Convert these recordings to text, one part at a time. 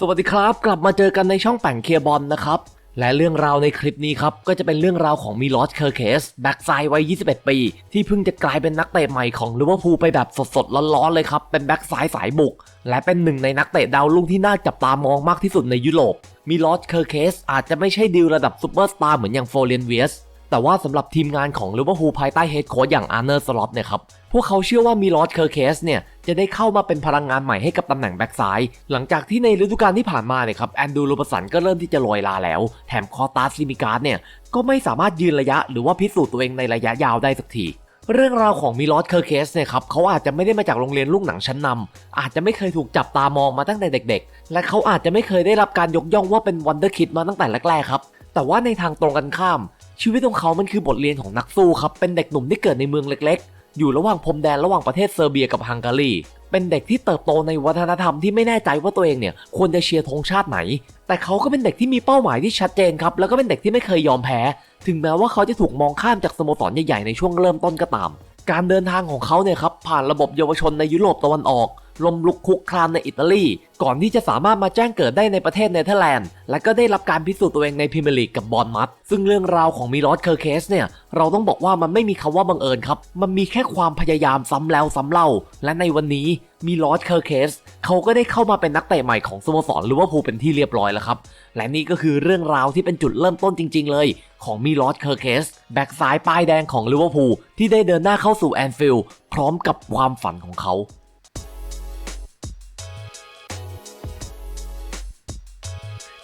สวัสดีครับ กลับมาเจอกันในช่องแป่งเคียบอลนะครับ และเรื่องราวในคลิปนี้ครับ ก็จะเป็นเรื่องราวของมิลอสเคอร์เคสแบ็กไซด์วัย 21 ปี ที่เพิ่งจะกลายเป็นนักเตะใหม่ของลิเวอร์พูลไปแบบสดๆ ร้อนๆ เลยครับ เป็นแบ็กไซด์สายบุก และเป็นหนึ่งในนักเตะดาวรุ่งที่น่าจับตามองมากที่สุดในยุโรปมิลอสเคอร์เคสอาจจะไม่ใช่ดีลระดับซูเปอร์สตาร์เหมือนอย่างโฟเรียนเวียสแต่ว่าสำหรับทีมงานของลิเวอร์พูลภายใต้เฮดโค้ชอย่างอาร์เนอร์สล็อตเนี่ยครับ พวกเขาเชื่อว่ามีลอสเคอร์เคสเนี่ยจะได้เข้ามาเป็นพลังงานใหม่ให้กับตำแหน่งแบ็กซ้าย หลังจากที่ในฤดูกาลที่ผ่านมาเนี่ยครับแอนดูโรบสันก็เริ่มที่จะลอยลาแล้ว แถมคอตาสลิมิการ์ดเนี่ยก็ไม่สามารถยืนระยะหรือว่าพิสูจน์ตัวเองในระยะยาวได้สักทีเรื่องราวของมิลอสเคอร์เคสเนี่ยครับเขาอาจจะไม่ได้มาจากโรงเรียนลูกหนังชั้นนำอาจจะไม่เคยถูกจับตามองมาตั้งแต่เด็ก ๆ และเขาอาจจะไม่เคยได้รับการยกย่องว่าเป็นวันเดอร์คิดมาตั้งแต่แรกๆครับ แต่ว่าในทางตรงกันข้าม ชีวิตของเขามันคือบทเรียนของนักสู้ครับเป็นเด็กหนุ่มที่เกิดในเมืองเล็ก อยู่ระหว่างพรมแดนระหว่างประเทศเซอร์เบียกับฮังการีเป็นเด็กที่เติบโตในวัฒนธรรมที่ไม่แน่ใจว่าตัวเองเนี่ยควรจะเชียร์ธงชาติไหน แต่เขาก็เป็นเด็กที่มีเป้าหมายที่ชัดเจนครับแล้วก็เป็นเด็กที่ไม่เคยยอมแพ้ ถึงแม้ว่าเขาจะถูกมองข้ามจากสโมสรใหญ่ๆในช่วงเริ่มต้นก็ตาม การเดินทางของเขาเนี่ยครับผ่านระบบเยาวชนในยุโรปตะวันออก ลมลุกคุกคลานในอิตาลี ก่อนที่จะสามารถมาแจ้งเกิดได้ในประเทศเนเธอร์แลนด์ และก็ได้รับการพิสูจน์ตัวเองในพรีเมียร์ลีกกับบอลมัดซึ่งเรื่องราวของมิลอสเคอร์เคสเนี่ยเราต้องบอกว่ามันไม่มีคำว่าบังเอิญครับ มันมีแค่ความพยายามซ้ำแล้วซ้ำเล่า และในวันนี้มิลอสเคอร์เคสเขาก็ได้เข้ามาเป็นนักเตะใหม่ของสโมสรลิเวอร์พูลเป็นที่เรียบร้อยแล้วครับ และนี่ก็คือเรื่องราวที่เป็นจุดเริ่มต้นจริง ๆ เลย ของมิลอสเคอร์เคสแบ็กซ้ายป้ายแดงของลิเวอร์พูลที่ได้เดินหน้าเข้าสู่แอนฟิลด์พร้อมกับความฝันของเขา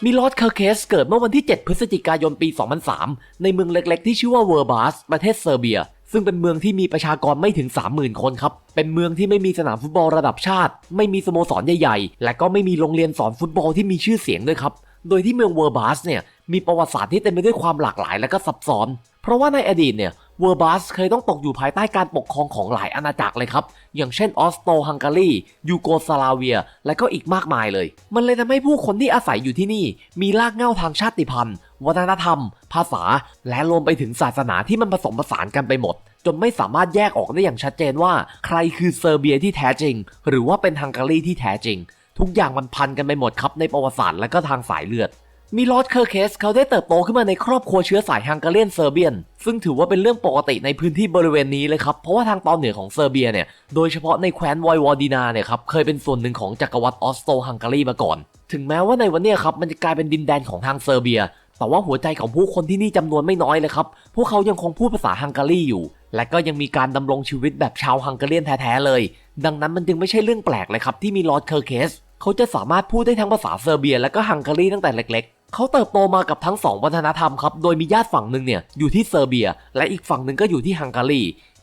มิลอสเคอร์เคสเกิดเมื่อวันที่ 7 พฤศจิกายนปี 2003 ในเมืองเล็กๆ ที่ชื่อว่าเวอร์บาส ประเทศเซอร์เบีย ซึ่งเป็นเมืองที่มีประชากรไม่ถึง 30,000 คนครับ เป็นเมืองที่ไม่มีสนามฟุตบอลระดับชาติ ไม่มีสโมสรใหญ่ๆ และก็ไม่มีโรงเรียนสอนฟุตบอลที่มีชื่อเสียงด้วยครับ โดยที่เมืองเวอร์บาสเนี่ยมีประวัติศาสตร์ที่เต็มไปด้วยความหลากหลายและก็ซับซ้อน เพราะว่าในอดีตเนี่ยเวอร์บัสเคยต้องตกอยู่ภายใต้การปกครองของหลายอาณาจักรเลยครับ อย่างเช่นออสโตฮังการียูโกสลาเวีย และก็อีกมากมายเลย มันเลยทำให้ผู้คนที่อาศัยอยู่ที่นี่ มีรากเหง้าทางชาติพันธุ์ วัฒนธรรม ภาษา และรวมไปถึงศาสนาที่มันผสมผสานกันไปหมด จนไม่สามารถแยกออกได้อย่างชัดเจนว่า ใครคือเซอร์เบียที่แท้จริง หรือว่าเป็นฮังการีที่แท้จริง ทุกอย่างมันพันกันไปหมดครับในประวัติศาสตร์และก็ทางสายเลือด มิลอสเคอร์เคสเขาได้เติบโตขึ้นมาในครอบครัวเชื้อสายฮังการีเซอร์เบียน ซึ่งถือว่าเป็นเรื่องปกติในพื้นที่บริเวณนี้เลยครับ เพราะว่าทางตอนเหนือของเซอร์เบียเนี่ย โดยเฉพาะในแคว้นวอยวอดีนาเนี่ยครับเคยเป็นส่วนหนึ่งของจักรวรรดิออสโตฮังการีมาก่อน ถึงแม้ว่าในวันนี้ครับมันจะกลายเป็นดินแดนของทางเซอร์เบีย แต่ว่าหัวใจของผู้คนที่นี่จำนวนไม่น้อยเลยครับ พวกเขายังคงพูดภาษาฮังการีอยู่ และก็ยังมีการดำรงชีวิตแบบชาวฮังการีแท้ๆเลย ดังนั้นมันจึงไม่ใช่เรื่องแปลกเลยครับที่มีลอร์ดเคอร์เคสเขาจะสามารถพูดได้ทั้งภาษาเซอร์เบีย และก็ฮังการีตั้งแต่เล็กๆ เขาเติบโตมากับทั้งสองวัฒนธรรมครับ โดยมีญาติฝั่งหนึ่งเนี่ยอยู่ที่เซอร์เบีย และอีกฝั่งหนึ่งก็อยู่ที่ฮังการี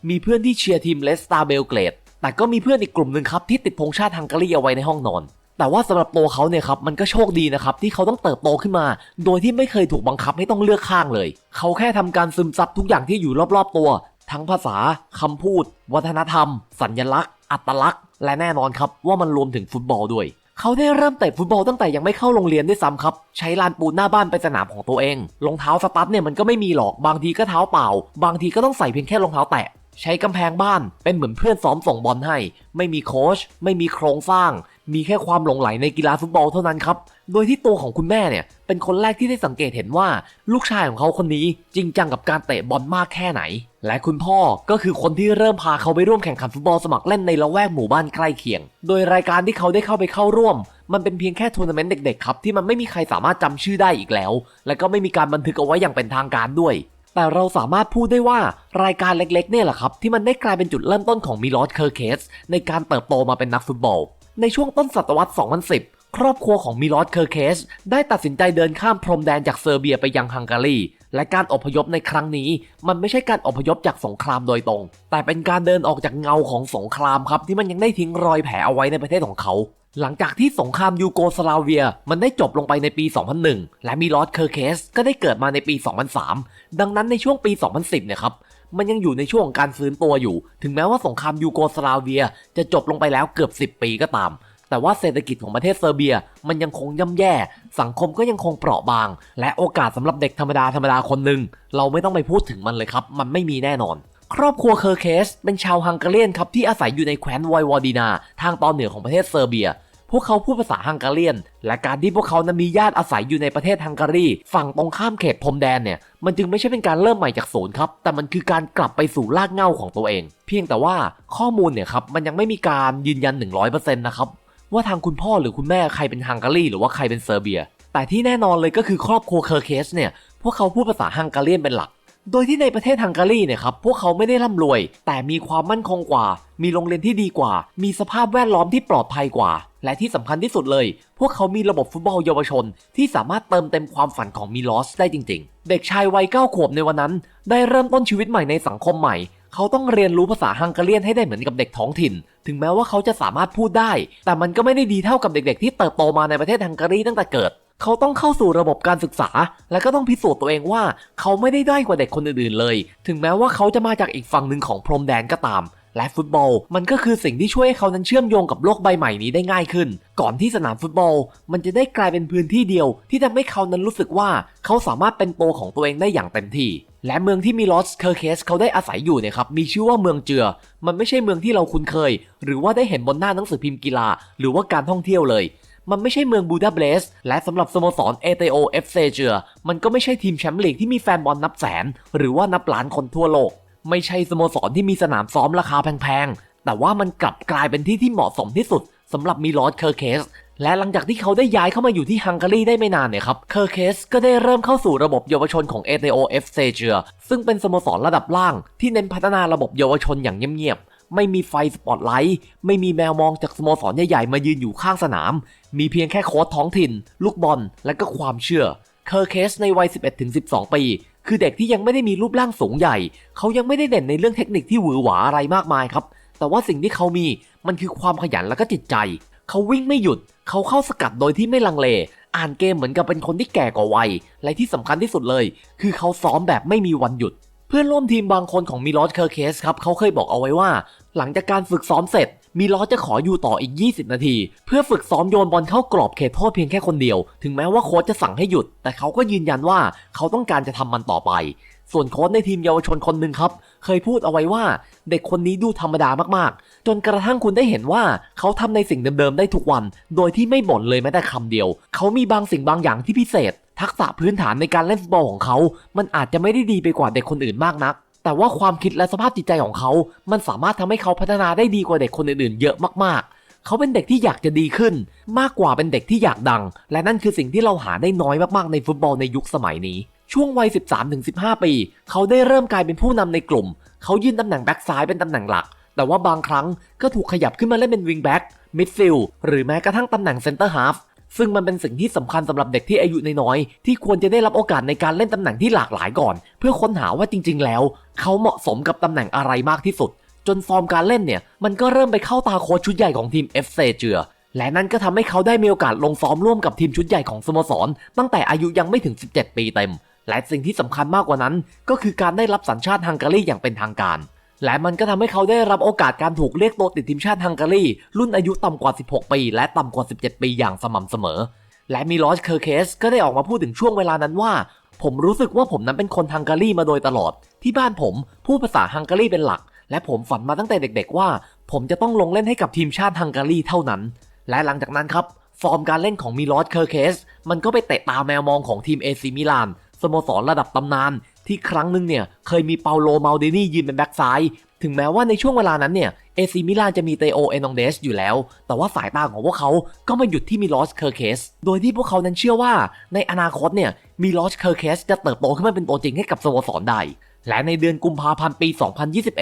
มีเพื่อนที่เชียร์ทีมเลสตาเบลเกรด แต่ก็มีเพื่อนอีกกลุ่มหนึ่งครับที่ติดธงชาติฮังการีเอาไว้ในห้องนอน แต่ว่าสำหรับตัวเขาเนี่ยครับมันก็โชคดีนะครับที่เขาต้องเติบโตขึ้นมา โดยที่ไม่เคยถูกบังคับให้ต้องเลือกข้างเลย เขาแค่ทำการซึมซับทุกอย่างที่อยู่รอบๆตัว ทั้งภาษาคำพูด วัฒนธรรม สัญลักษณ์ อัตลักษณ์ และแน่นอนครับว่ามันรวมถึงฟุตบอลด้วย เขาได้เริ่มเตะฟุตบอลตั้งแต่ยังไม่เข้าโรงเรียนด้วยซ้ำครับ ใช้ลานปูนหน้าบ้านเป็นสนามของตัวเองรองเท้าสตั๊ดเนี่ยมันก็ไม่มีหรอกบางทีก็เท้าเปล่า บางทีก็ต้องใส่เพียงแค่รองเท้าแตะ ใช้กำแพงบ้านเป็นเหมือนเพื่อนซ้อมส่งบอลให้ ไม่มีโค้ชไม่มีโครงสร้าง มีแค่ความหลงไหลในกีฬาฟุตบอลเท่านั้นครับ โดยที่ตัวของคุณแม่เนี่ย เป็นคนแรกที่ได้สังเกตเห็นว่า ลูกชายของเขาคนนี้จริงจังกับการเตะบอลมากแค่ไหน และคุณพ่อก็คือคนที่เริ่มพาเขาไปร่วมแข่งขันฟุตบอลสมัครเล่นในละแวกหมู่บ้านใกล้เคียง โดยรายการที่เขาได้เข้าไปเข้าร่วมมันเป็นเพียงแค่ทัวร์นาเมนต์เด็กๆครับที่มันไม่มีใครสามารถจำชื่อได้อีกแล้ว และก็ไม่มีการบันทึกเอาไว้อย่างเป็นทางการด้วย แต่เราสามารถพูดได้ว่ารายการเล็กๆเนี่ยแหละครับ ที่มันได้กลายเป็นจุดเริ่มต้นของมิลอสเคอร์เคสในการเติบโตมาเป็นนักฟุตบอล ในช่วงต้นศตวรรษ 2010 ครอบครัวของมิลอสเคอร์เคสได้ตัดสินใจเดินข้ามพรมแดนจากเซอร์เบียไปยังฮังการีและการอพยพในครั้งนี้ มันไม่ใช่การอพยพจากสงครามโดยตรง แต่เป็นการเดินออกจากเงาของสงครามครับที่มันยังได้ทิ้งรอยแผลเอาไว้ในประเทศของเขา หลังจากที่สงครามยูโกสลาเวีย มันได้จบลงไปในปี 2001 และมิลอสเคอร์เคสก็ได้เกิดมาในปี 2003 ดังนั้นในช่วงปี 2010 เนี่ยครับ มันยังอยู่ในช่วงของการฟื้นตัวอยู่ ถึงแม้ว่าสงครามยูโกสลาเวีย จะจบลงไปแล้วเกือบ 10 ปีก็ตาม แต่ว่าเศรษฐกิจของประเทศเซอร์เบีย มันยังคงย่ำแย่ สังคมก็ยังคงเปราะบาง และโอกาสสำหรับเด็กธรรมดาธรรมดาคนหนึ่งเราไม่ต้องไปพูดถึงมันเลยครับ มันไม่มีแน่นอนครอบครัวเคอร์เคสเป็นชาวฮังการีครับที่อาศัยอยู่ในแคว้นไวยวอดีนา ทางตอนเหนือของประเทศเซอร์เบีย พวกเขาพูดภาษาฮังการีนและการที่พวกเขานั้นมีญาติอาศัยอยู่ในประเทศฮังการีฝั่งตรงข้ามเขตพรมแดนเนี่ยมันจึงไม่ใช่เป็นการเริ่มใหม่จากศูนย์ครับ แต่มันคือการกลับไปสู่รากเหง้าของตัวเอง เพียงแต่ว่าข้อมูลเนี่ยครับมันยังไม่มีการยืนยัน 100%นะครับว่าทางคุณพ่อหรือคุณแม่ใครเป็นฮังการีหรือว่าใครเป็นเซอร์เบีย แต่ที่แน่นอนเลยก็คือครอบครัวเคอร์เคสเนี่ยพวกเขาพูดภาษาฮังการีเป็นหลัก โดยที่ในประเทศฮังการีเนี่ยครับพวกเขาไม่ได้ร่ำรวย แต่มีความมั่นคงกว่า มีโรงเรียนที่ดีกว่า มีสภาพแวดล้อมที่ปลอดภัยกว่า และที่สำคัญที่สุดเลย พวกเขามีระบบฟุตบอลเยาวชน ที่สามารถเติมเต็มความฝันของมิลอสได้จริง ๆ เด็กชายวัย9ขวบในวันนั้น ได้เริ่มต้นชีวิตใหม่ในสังคมใหม่เขาต้องเรียนรู้ภาษาฮังการีให้ได้เหมือนกับเด็กท้องถิ่น ถึงแม้ว่าเขาจะสามารถพูดได้ แต่มันก็ไม่ได้ดีเท่ากับเด็กๆ ที่เติบโตมาในประเทศฮังการีตั้งแต่เกิด เขาต้องเข้าสู่ระบบการศึกษา และก็ต้องพิสูจน์ตัวเองว่า เขาไม่ได้ด้อยกว่าเด็กคนอื่นๆเลย ถึงแม้ว่าเขาจะมาจากอีกฝั่งหนึ่งของพรมแดนก็ตาม และฟุตบอล มันก็คือสิ่งที่ช่วยให้เขานั้นเชื่อมโยงกับโลกใบใหม่นี้ได้ง่ายขึ้น ก่อนที่สนามฟุตบอล มันจะได้กลายเป็นพื้นที่เดียว ที่ทำให้เขานั้นรู้สึกว่าเขาสามารถเป็นตัวของตัวเองได้อย่างเต็มที่และเมืองที่มีลอสเคอร์เคสเขาได้อาศัยอยู่เนี่ยครับมีชื่อว่าเมืองเจือ มันไม่ใช่เมืองที่เราคุ้นเคย หรือว่าได้เห็นบนหน้าหนังสือพิมพ์กีฬา หรือว่าการท่องเที่ยวเลย มันไม่ใช่เมืองบูดาเปสต์และสำหรับสโมสรเอเตโอเอฟเซเจือมันก็ไม่ใช่ทีมแชมป์ลีกที่มีแฟนบอลนับแสน หรือว่านับล้านคนทั่วโลก ไม่ใช่สโมสรที่มีสนามซ้อมราคาแพงๆ แต่ว่ามันกลับกลายเป็นที่ที่เหมาะสมที่สุดสำหรับมิลอสเคอร์เคสและหลังจากที่เขาได้ย้ายเข้ามาอยู่ที่ฮังการีได้ไม่นานเนี่ยครับเคอร์เคสก็ได้เริ่มเข้าสู่ระบบเยาวชนของ a t o f c เอฟเซเจือซึ่งเป็นสโมสรระดับล่างที่เน้นพัฒนาระบบเยาวชนอย่างเงียบๆ ไม่มีไฟสปอตไลท์ ไม่มีแมวมองจากสโมสรใหญ่ๆ มายืนอยู่ข้างสนาม มีเพียงแค่โค้ชท้องถิ่น ลูกบอล และก็ความเชื่อ เคอร์เคสในวัย 11-12 ปี คือเด็กที่ยังไม่ได้มีรูปร่างสูงใหญ่ เขายังไม่ได้เด่นในเรื่องเทคนิคที่หวือหวาอะไรมากมายครับ แต่ว่าสิ่งที่เขามีมันคือความขยันและก็จิตใจ เขาวิ่งไม่หยุด เขาเข้าสกัดโดยที่ไม่ลังเล อ่านเกมเหมือนกับเป็นคนที่แก่กว่าวัย และที่สำคัญที่สุดเลย คือเขาซ้อมแบบไม่มีวันหยุดเพื่อนร่วมทีมบางคนของมิลอสเคอร์เคสครับเขาเคยบอกเอาไว้ว่า หลังจากการฝึกซ้อมเสร็จมิลอสจะขออยู่ต่ออีก 20 นาที เพื่อฝึกซ้อมโยนบอลเข้ากรอบเขตโทษเพียงแค่คนเดียว ถึงแม้ว่าโค้ชจะสั่งให้หยุด แต่เขาก็ยืนยันว่าเขาต้องการจะทำมันต่อไป ส่วนโค้ชในทีมเยาวชนคนหนึ่งครับ เคยพูดเอาไว้ว่าเด็กคนนี้ดูธรรมดามากๆ จนกระทั่งคุณได้เห็นว่าเขาทำในสิ่งเดิมๆได้ทุกวัน โดยที่ไม่บ่นเลยแม้แต่คำเดียว เขามีบางสิ่งบางอย่างที่พิเศษ ทักษะพื้นฐานในการเล่นฟุตบอลของเขา มันอาจจะไม่ได้ดีไปกว่าเด็กคนอื่นมากนัก แต่ว่าความคิดและสภาพจิตใจของเขา มันสามารถทำให้เขาพัฒนาได้ดีกว่าเด็กคนอื่นๆ เยอะมากๆ เขาเป็นเด็กที่อยากจะดีขึ้น มากกว่าเป็นเด็กที่อยากดัง และนั่นคือสิ่งที่เราหาได้น้อยมากๆในฟุตบอลในยุคสมัยนี้ ช่วงวัย 13-15 ปี เขาได้เริ่มกลายเป็นผู้นำในกลุ่ม เขายืนตำแหน่งแบ็กซ้ายเป็นตำแหน่งหลัก แต่ว่าบางครั้งก็ถูกขยับขึ้นมาเล่นเป็นวิงแบ็กมิดฟิลด์หรือแม้กระทั่งตำแหน่งเซนเตอร์ฮาฟ ซึ่งมันเป็นสิ่งที่สำคัญสำหรับเด็กที่อายุน้อยๆที่ควรจะได้รับโอกาสในการเล่นตำแหน่งที่หลากหลายก่อน เพื่อค้นหาว่าจริง ๆ แล้ว เขาเหมาะสมกับตำแหน่งอะไรมากที่สุด จนฟอร์มการเล่นเนี่ยมันก็เริ่มไปเข้าตาโค้ชชุดใหญ่ของทีม FC เจือและนั่นก็ทำให้เขาได้มีโอกาสลงซ้อมร่วมกับทีมชุดใหญ่ของสโมสร ตั้งแต่อายุยังไม่ถึง 17 ปีเต็ม และสิ่งที่สำคัญมากกว่านั้น ก็คือการได้รับสัญชาติฮังการีอย่างเป็นทางการ และมันก็ทำให้เขาได้รับโอกาสการถูกเรียกตัวติดทีมชาติฮังการี รุ่นอายุต่ำกว่า 16 ปี และต่ำกว่า 17 ปีอย่างสม่ำเสมอ และมิลอสเคอร์เคสก็ได้ออกมาพูดถึงช่วงเวลานั้นว่า ผมรู้สึกว่าผมนั้นเป็นคนฮังการีมาโดยตลอด ที่บ้านผมพูดภาษาฮังการีเป็นหลัก และผมฝันมาตั้งแต่เด็ก ๆ ว่า ผมจะต้องลงเล่นให้กับทีมชาติฮังการีเท่านั้น และหลังจากนั้นครับฟอร์มการเล่นของมิลอสเคอร์เคสมันก็ไปเตะตาแมวมองของทีมเอซิมิลานสโมสรระดับตำนาน ที่ครั้งหนึ่งเนี่ยเคยมีเปาโลมาลดินี่ยืนเป็นแบ็กซ้ายถึงแม้ว่าในช่วงเวลานั้นเนี่ยเอซิมิลานจะมีเตโอเอนองเดสอยู่แล้ว แต่ว่าสายตาของพวกเขาก็มาหยุดที่มิลอสเคอร์เคส โดยที่พวกเขานั้นเชื่อว่าในอนาคตเนี่ยมิลอสเคอร์เคสจะเติบโตขึ้นมาเป็นตัวจริงให้กับสโมสรได้และในเดือนกุมภาพันธ์ปี 2021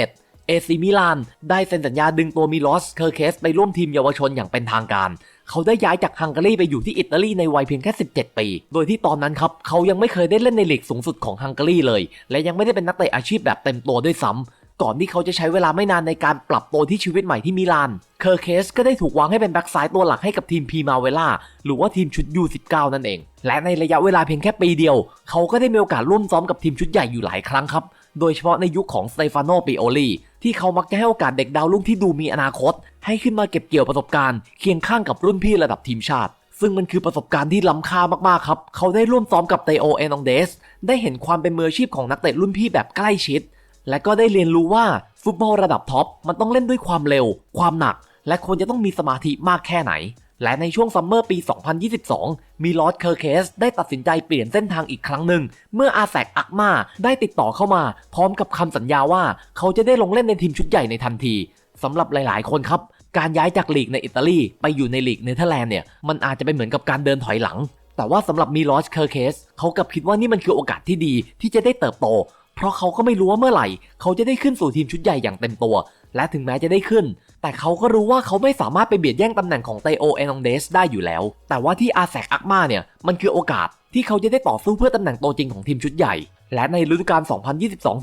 เอซิมิลานได้เซ็นสัญญาดึงตัวมิลอสเคอร์เคสไปร่วมทีมเยาวชนอย่างเป็นทางการ เขาได้ย้ายจากฮังการีไปอยู่ที่อิตาลีในวัยเพียงแค่ 17 ปี โดยที่ตอนนั้นครับเขายังไม่เคยได้เล่นในลีกสูงสุดของฮังการีเลย และยังไม่ได้เป็นนักเตะอาชีพแบบเต็มตัวด้วยซ้ำก่อนที่เขาจะใช้เวลาไม่นานในการปรับตัวที่ชีวิตใหม่ที่มิลาน เคอร์เคสก็ได้ถูกวางให้เป็นแบ็กซ้ายตัวหลักให้กับทีมพีมาเวล่าหรือว่าทีมชุด U19 นั่นเอง และในระยะเวลาเพียงแค่ปีเดียว เขาก็ได้มีโอกาสร่วมซ้อมกับทีมชุดใหญ่อยู่หลายครั้งครับโดยเฉพาะในยุคของสเตฟานโนปิโอลีที่เขามักจะให้โอกาสเด็กดาวรุ่งที่ดูมีอนาคต ให้ขึ้นมาเก็บเกี่ยวประสบการณ์เคียงข้างกับรุ่นพี่ระดับทีมชาติ ซึ่งมันคือประสบการณ์ที่ล้ำค่ามากๆครับ เขาได้ร่วมซ้อมกับเตโอเอนองเดส ได้เห็นความเป็นมืออาชีพของนักเตะรุ่นพี่แบบใกล้ชิด และก็ได้เรียนรู้ว่าฟุตบอลระดับท็อปมันต้องเล่นด้วยความเร็ว ความหนัก และควรจะต้องมีสมาธิมากแค่ไหนและในช่วงซัมเมอร์ปี 2022 มีลอร์ดเคอร์เคสได้ตัดสินใจเปลี่ยนเส้นทางอีกครั้งหนึ่ง เมื่ออาแซกอักมาได้ติดต่อเข้ามา พร้อมกับคำสัญญาว่าเขาจะได้ลงเล่นในทีมชุดใหญ่ในทันทีสำหรับหลายๆ คนครับ การย้ายจากลีกในอิตาลีไปอยู่ในลีกเนเธอร์แลนด์เนี่ยมันอาจจะเป็นเหมือนกับการเดินถอยหลัง แต่ว่าสำหรับมีลอสเคอร์เคสเขากลับคิดว่านี่มันคือโอกาสที่ดีที่จะได้เติบโต เพราะเขาก็ไม่รู้ว่าเมื่อไหร่ เขาจะได้ขึ้นสู่ทีมชุดใหญ่อย่างเต็มตัว และถึงแม้จะได้ขึ้น แต่เขาก็รู้ว่าเขาไม่สามารถไปเบียดแย่งตำแหน่งของเตโอเอนองเดสได้อยู่แล้ว แต่ว่าที่อาแซกอักมาเนี่ยมันคือโอกาสที่เขาจะได้ต่อสู้เพื่อตำแหน่งตัวจริงของทีมชุดใหญ่และในฤดูกาล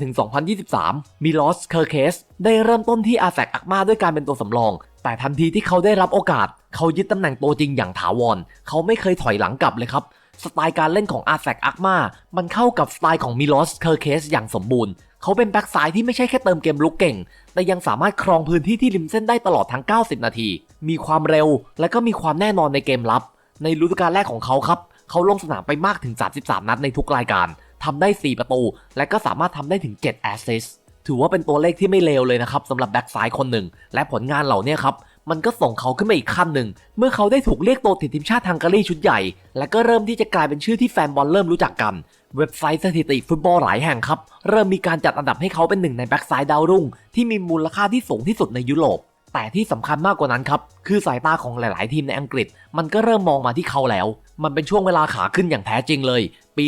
2022-2023มีลอส เคอร์เคส ได้เริ่มต้นที่อาแซกอักมาด้วยการเป็นตัวสำรอง แต่ทันทีที่เขาได้รับโอกาส เขายึดตำแหน่งตัวจริงอย่างถาวร เขาไม่เคยถอยหลังกลับเลยครับ สไตล์การเล่นของอาแซกอักมา มันเข้ากับสไตล์ของมิลอส เคอร์เคสอย่างสมบูรณ์ เขาเป็นแบ็กซ้ายที่ไม่ใช่แค่เติมเกมลุกเก่ง แต่ยังสามารถครองพื้นที่ที่ริมเส้นได้ตลอดทั้ง 90 นาที มีความเร็ว และก็มีความแน่นอนในเกมรับ ในฤดูกาลแรกของเขาครับ เขาลงสนามไปมากถึง 33 นัดในทุกรายการ ทำได้ 4 ประตู และก็สามารถทำได้ถึง 7 แอสซิสถือว่าเป็นตัวเลขที่ไม่เลวเลยนะครับสำหรับแบ็กซ้ายคนหนึ่ง และผลงานเหล่านี้ครับ มันก็ส่งเขาขึ้นมาอีกขั้นหนึ่ง เมื่อเขาได้ถูกเรียกตัวติดทีมชาติฮังการีชุดใหญ่ และก็เริ่มที่จะกลายเป็นชื่อที่แฟนบอลเริ่มรู้จักกัน เว็บไซต์สถิติฟุตบอลหลายแห่งครับ เริ่มมีการจัดอันดับให้เขาเป็นหนึ่งในแบ็กซ้ายดาวรุ่ง ที่มีมูลค่าที่สูงที่สุดในยุโรปแต่ที่สำคัญมากกว่านั้นครับ คือสายตาของหลาย ๆ ทีมในอังกฤษ มันก็เริ่มมองมาที่เขาแล้ว มันเป็นช่วงเวลาขาขึ้นอย่างแท้จริงเลย ปี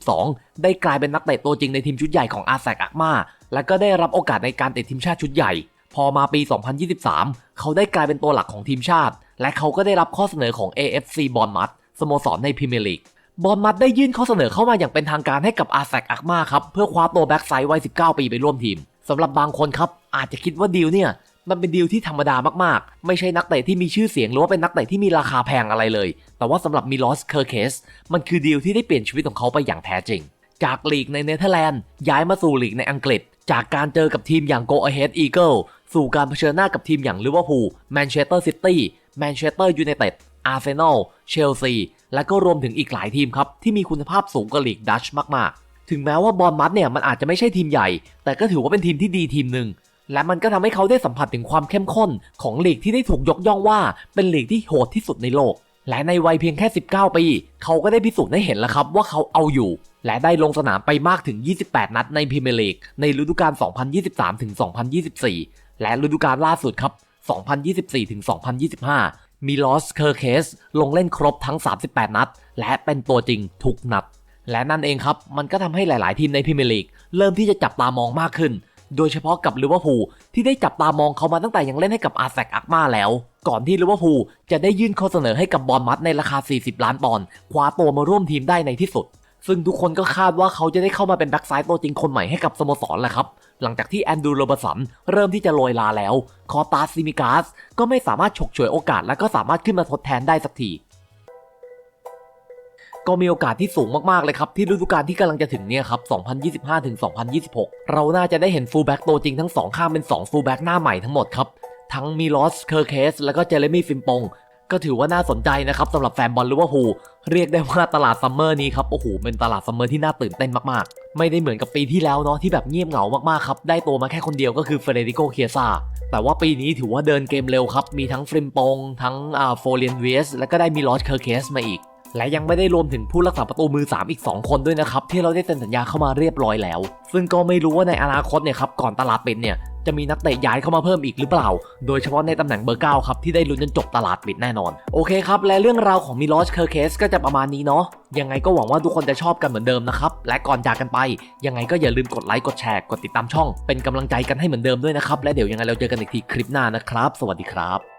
2022 ได้กลายเป็นนักเตะตัวจริงในทีมชุดใหญ่ของอาแซกอักมาและก็ได้รับโอกาสในการติดทีมชาติชุดใหญ่ พอมาปี 2023 เขาได้กลายเป็นตัวหลักของทีมชาติ และเขาก็ได้รับข้อเสนอของ AFC บอลมัดสโมสรในพรีเมียร์ลีกบอลมัดได้ยื่นข้อเสนอเข้ามาอย่างเป็นทางการให้กับอาแซกอักมาครับเพื่อคว้าตัวแบ็กไซด์วัย 19 ปีไปร่วมทีมสำหรับบางคนครับอาจจะคิดว่าดีลเนี่ย มันเป็นดีลที่ธรรมดามากๆ ไม่ใช่นักเตะที่มีชื่อเสียงหรือว่าเป็นนักเตะที่มีราคาแพงอะไรเลย แต่ว่าสำหรับมิลอสเคอร์เคสมันคือดีลที่ได้เปลี่ยนชีวิตของเขาไปอย่างแท้จริง จากลีกในเนเธอร์แลนด์ย้ายมาสู่ลีกในอังกฤษ จากการเจอกับทีมอย่าง Go Ahead Eagle สู่การเผชิญหน้ากับทีมอย่างลิเวอร์พูลแมนเชสเตอร์ซิตี้แมนเชสเตอร์ยูไนเต็ดอาร์เซนอลเชลซีและก็รวมถึงอีกหลายทีมครับ ที่มีคุณภาพสูงกว่าลีกดัชมากๆ ถึงแม้ว่าบอลมัดเนี่ยมันอาจจะไม่ใช่ทีมใหญ่ แต่ก็ถือว่าเป็นทีมที่ดีทีมหนึ่ง และมันก็ทำให้เขาได้สัมผัสถึงความเข้มข้นของลีกที่ได้ถูกยกย่องว่าเป็นลีกที่โหดที่สุดในโลก และในวัยเพียงแค่ 19 ปี เขาก็ได้พิสูจน์ให้เห็นแล้วครับว่าเขาเอาอยู่ และได้ลงสนามไปมากถึง 28 นัดในพรีเมียร์ลีกในฤดูกาล 2023-2024 และฤดูกาลล่าสุดครับ 2024-2025 มีลอสเคอร์เคสลงเล่นครบทั้ง 38 นัด และเป็นตัวจริงทุกนัด และนั่นเองครับ มันก็ทำให้หลาย ๆ ทีมในพรีเมียร์ลีกเริ่มที่จะจับตามองมากขึ้น โดยเฉพาะกับลิเวอร์พูลที่ได้จับตามองเขามาตั้งแต่ยังเล่นให้กับอาแซกอักมาแล้ว ก่อนที่ลิเวอร์พูลจะได้ยื่นข้อเสนอให้กับบอลมัดในราคา 40 ล้านปอนด์คว้าตัวมาร่วมทีมได้ในที่สุด ซึ่งทุกคนก็คาดว่าเขาจะได้เข้ามาเป็นแบ็กซ้ายตัวจริงคนใหม่ให้กับสโมสรแหละครับ หลังจากที่แอนดูโรบสันเริ่มที่จะโรยลาแล้ว คอตาซิมิกาสก็ไม่สามารถฉกฉวยโอกาสและก็สามารถขึ้นมาทดแทนได้สักที ก็มีโอกาสที่สูงมากๆเลยครับ ที่ฤดูกาลที่กำลังจะถึงเนี่ยครับ 2025-2026 เราน่าจะได้เห็นฟูลแบ็กตัวจริงทั้งสองข้างเป็น2ฟูลแบ็กหน้าใหม่ทั้งหมดครับ ทั้งมีลอสเคอร์เคสแล้วก็เจเรมี่ฟิมปงก็ถือว่าน่าสนใจนะครับสำหรับแฟนบอลลิเวอร์พูลเรียกได้ว่าตลาดซัมเมอร์นี้ครับโอ้โหเป็นตลาดซัมเมอร์ที่น่าตื่นเต้นมากๆ ไม่ได้เหมือนกับปีที่แล้วเนาะที่แบบเงียบเหงามากๆครับได้ตัวมาแค่คนเดียวก็คือเฟเดริโกเคียซาแต่ว่าปีนี้ถือว่าเดินเกมเร็วครับ มีทั้งฟริมปงทั้งอ่าโฟเรียนเวสแล้วก็ได้มีลอสเคอร์เคสมาอีก และยังไม่ได้รวมถึงผู้รักษาประตูมือ 3 อีก 2 คนด้วยนะครับ ที่เราได้เซ็นสัญญาเข้ามาเรียบร้อยแล้ว ซึ่งก็ไม่รู้ว่าในอนาคตเนี่ยครับก่อนตลาดปิดเนี่ยจะมีนักเตะย้ายเข้ามาเพิ่มอีกหรือเปล่า โดยเฉพาะในตำแหน่งเบอร์ 9 ครับ ที่ได้ลุ้นจนจบตลาดปิดแน่นอน โอเคครับ และเรื่องราวของมิลอสเคอร์เคสก็จะประมาณนี้เนาะ ยังไงก็หวังว่าทุกคนจะชอบกันเหมือนเดิมนะครับ และก่อนจากกันไป ยังไงก็อย่าลืมกดไลค์กดแชร์กดติดตามช่อง เป็นกำลังใจกันให้เหมือนเดิมด้วยนะครับ และเดี๋ยวยังไงเราเจอกันอีกทีคลิปหน้านะครับ สวัสดีครับ